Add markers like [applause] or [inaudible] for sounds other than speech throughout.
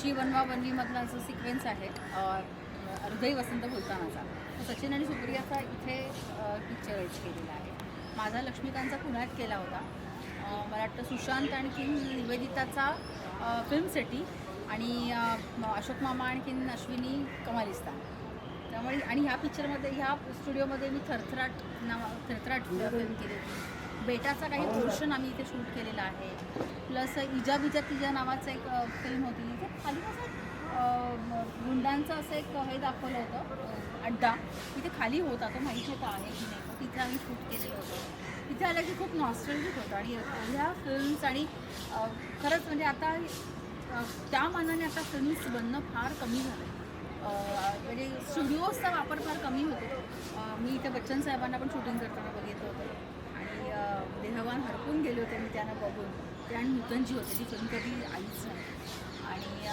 काशी बनवा बनवीमधला जो सिक्वेन्स आहे हृदय वसंत बोलतानाचा. तो सचिन आणि सुप्रियाचा इथे पिक्चराईज केलेला आहे. माझा लक्ष्मीकांतचा पुण्यात केला होता. मला वाटतं सुशांत आणखीन निवेदिताचा अ, फिल्मसाठी आणि अशोक मामा आणखीन अश्विनी कमालिस्तान. त्यामुळे आणि ह्या पिक्चरमध्ये ह्या स्टुडिओमध्ये मी थरथराट नावा थरथराट फिल्म केली. होती बेटाचा काही पोर्शन आम्ही इथे शूट केलेला आहे. प्लस इजा बिजा तिजा नावाचं एक फिल्म होती. इथे खाली कसं गुंडांचं असं एक हे दाखवलं होतं अड्डा. तिथे खाली होता तो माहीत होता आहे की नाही तिथे आम्ही शूट केलेलं होतं. तिथे आलं की खूप नॉस्टॅल्जिक होतं आणि ह्या फिल्म्स आणि खरंच म्हणजे आता त्या मानाने आता फिल्म्स बनणं फार कमी झालं म्हणजे स्टुडिओजचा वापर फार कमी होतो. मी इथे बच्चन साहेबांना पण शूटिंग करताना बघितलं होतं. भगवान हरपून गेले होते मी त्यांना बघून. ते आणि नूतनजी होते ती फिल्म कधी आईच आणि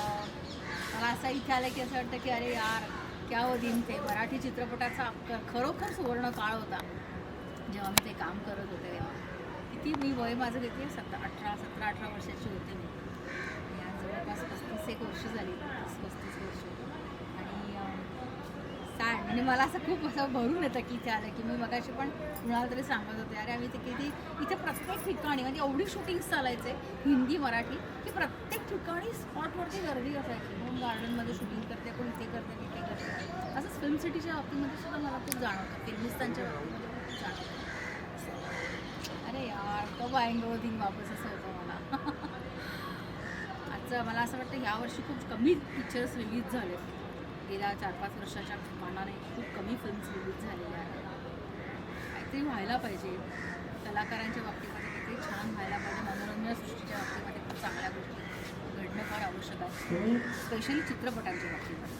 मला असं इथे आलं की असं वाटतं की अरे यार क्या हो दिन ते मराठी चित्रपटाचा खरोखर सुवर्ण काळ होता. जेव्हा मी ते काम करत होते तेव्हा. किती मी वय माझं किती? सत्ता अठरा सतरा अठरा वर्षाची होते मी. या जवळपास पस्तीस एक वर्ष झाली. तीस पस्तीस वर्ष. आणि मला असं खूप असं भरून येतं की इथे आलं की मी मगाशी पण कुणाला तरी सांगत होते अरे आम्ही ते किती इथे प्रत्येक ठिकाणी म्हणजे एवढी शूटिंग्स चालायचे हिंदी मराठी की प्रत्येक ठिकाणी स्पॉटवरती गर्दी असायची. होम गार्डनमध्ये शूटिंग करते कोण इथे करते तिथे करते. असंच फिल्म सिटीच्या बाबतीमध्ये सुद्धा मला खूप जाणवतं. फिल्मिस्तानच्या बाबतीमध्ये खूप जाणवतं. अरे यार तो आएंगे वो वापस असं होतं मला. [laughs] आजचं मला असं वाटतं यावर्षी खूप कमी पिक्चर्स रिलीज झाले गेल्या चार पाच वर्षाच्या मानाने खूप कमी फिल्म्स रिलीज झालेल्या आहेत. काहीतरी व्हायला पाहिजे. कलाकारांच्या बाबतीमध्ये काहीतरी छान व्हायला पाहिजे. मनोरंजन सृष्टीच्या बाबतीमध्ये खूप चांगल्या गोष्टी घडणं फार आवश्यक आहे. स्पेशली चित्रपटांच्या बाबतीमध्ये.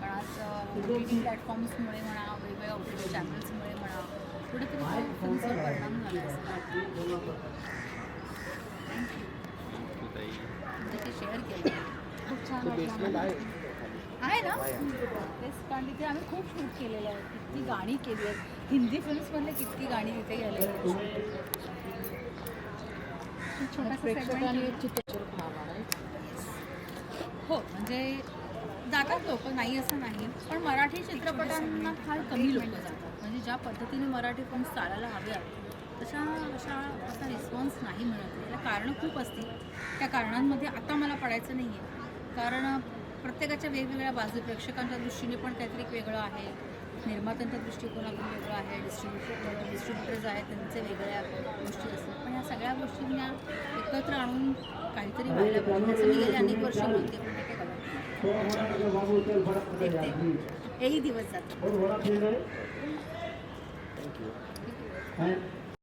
कारण आज ओ टी टी प्लॅटफॉर्म्समुळे म्हणा वेगवेगळ्या ओ टी टी चॅनल्समुळे म्हणा कुठेतरी फिल्म्सवर परिणाम झाला आहे. असं वाटतं थँक्यू शेअर केलं. खूप छान वाटलं. आहे ना? तेच कारण तिथे आम्ही खूप शूट केलेलं आहे. किती गाणी केली आहेत. हिंदी फिल्म्समधले किती गाणी तिथे गेले छोटासा segment हो म्हणजे जातात लोक नाही असं नाही पण मराठी चित्रपटांना फार कमी लोक जातात. म्हणजे ज्या पद्धतीने मराठी फिल्म्स चालायला हव्या तशा अशा असा रिस्पॉन्स नाही मिळत. त्याला कारणं खूप असतील. त्या कारणांमध्ये आता मला पडायचं नाही आहे कारण प्रत्येकाच्या वेगवेगळ्या बाजू प्रेक्षकांच्या दृष्टीने पण काहीतरी वेगळं आहे. निर्मात्यांच्या दृष्टिकोनातून वेगळं आहे डिस्ट्रीब्युटर डिस्ट्रीब्युटर्स आहेत त्यांचे वेगळ्या गोष्टी असतात. पण ह्या सगळ्या गोष्टींना एकत्र आणून काहीतरी व्हायला पाहिजे. असं मी गेले अनेक वर्ष बोलते ते. देखते. हेही दिवस you.